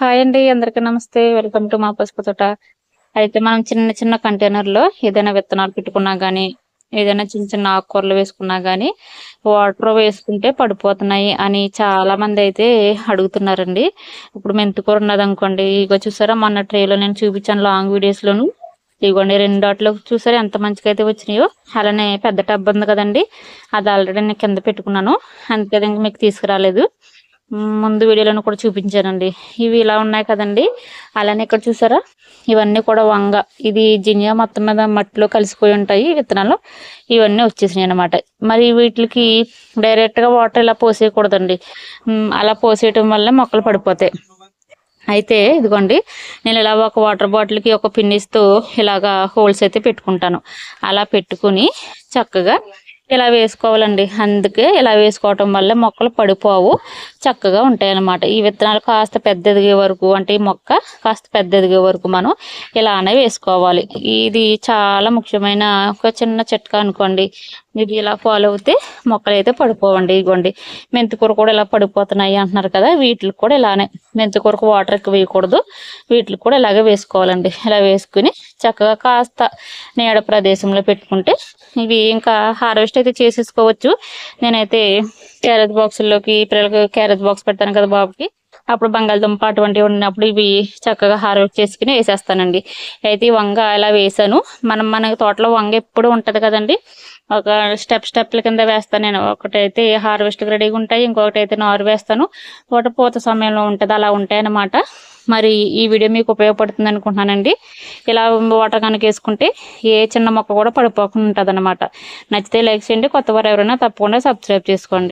Hi అండి అందరికీ నమస్తే. వెల్కమ్ టు మా పసుపు తోట. అయితే మనం చిన్న చిన్న కంటైనర్లో ఏదైనా విత్తనాలు పెట్టుకున్నా కానీ ఏదైనా చిన్న చిన్న ఆకుకూరలు వేసుకున్నా కానీ వాటర్ వేసుకుంటే పడిపోతున్నాయి అని చాలా మంది అయితే అడుగుతున్నారండి. ఇప్పుడు మెంతికూర ఉన్నది అనుకోండి ఇగో చూసారా మొన్న ట్రేలో నేను చూపించాను లాంగ్ వీడియోస్లోను ఇదిగోండి రెండు వాటిలో చూసారా ఎంత మంచిగా అయితే వచ్చినాయో. అలానే పెద్ద టబ్ ఉంది కదండి అది ఆల్రెడీ నేను కింద పెట్టుకున్నాను. అందుకే మీకు తీసుకురాలేదు. ముందు వీడియోలను కూడా చూపించానండి. ఇవి ఇలా ఉన్నాయి కదండి. అలానే ఇక్కడ చూసారా? ఇవన్నీ కూడా వంగ. ఇది జినియా మొత్తం మీద మట్టిలో కలిసిపోయి ఉంటాయి విత్తనాలు. ఇవన్నీ వచ్చేసినాయి అనమాట మరి వీటికి డైరెక్ట్గా వాటర్ ఇలా పోసేయకూడదండి. అలా పోసేయటం వల్ల మొక్కలు పడిపోతాయి. అయితే ఇదిగోండి నేను ఇలా ఒక వాటర్ బాటిల్కి ఒక పిన్నిస్తూ ఇలాగా హోల్స్ అయితే పెట్టుకుంటాను. అలా పెట్టుకుని చక్కగా ఇలా వేసుకోవాలండి. అందుకే ఇలా వేసుకోవటం వల్ల మొక్కలు పడిపోవు. చక్కగా ఉంటాయి అన్నమాట ఈ విత్తనాలు కాస్త పెద్ద ఎదిగే వరకు అంటే ఈ మొక్క కాస్త పెద్ద ఎదిగే వరకు మనం ఇలానే వేసుకోవాలి. ఇది చాలా ముఖ్యమైన ఒక చిన్న చిట్కా అనుకోండి. ఇది ఇలా ఫాలో అవుతే మొక్కలు అయితే పడిపోవండి. ఇగోండి. మెంతికూర కూడా ఇలా పడిపోతున్నాయి అంటున్నారు కదా వీటికి కూడా ఇలానే. మెంతికూరకు వాటర్ ఎక్కువ వేయకూడదు. వీటికి కూడా ఇలాగే వేసుకోవాలండి. ఇలా వేసుకుని చక్కగా కాస్త నీడ ప్రదేశంలో పెట్టుకుంటే ఇవి ఇంకా హార్వెస్ట్ అయితే చేసేసుకోవచ్చు. నేనైతే క్యారెట్ బాక్సుల్లోకి పిల్లలకి క్యారెట్ బాక్స్ పెడతాను కదా బాబుకి. అప్పుడు బంగాళదుంప అటువంటివి ఉన్నప్పుడు ఇవి చక్కగా హార్వెస్ట్ చేసుకుని వేసేస్తానండి. అయితే ఈ వంగ ఇలా వేసాను. మనం మన తోటలో వంగ ఎప్పుడు ఉంటుంది కదండి? ఒక స్టెప్ స్టెప్ల కింద వేస్తాను నేను. ఒకటైతే హార్వెస్ట్ రెడీగా ఉంటాయి ఇంకొకటి అయితే నారు వేస్తాను. ఒకటి పూత సమయంలో ఉంటుంది అలా ఉంటాయి అన్నమాట మరి ఈ వీడియో మీకు ఉపయోగపడుతుంది అనుకుంటున్నానండి. ఇలా వాటర్ కనుక వేసుకుంటే ఏ చిన్న మొక్క కూడా పడిపోకుండా ఉంటుంది నచ్చితే లైక్ చేయండి కొత్త వారు ఎవరైనా తప్పకుండా సబ్స్క్రైబ్ చేసుకోండి.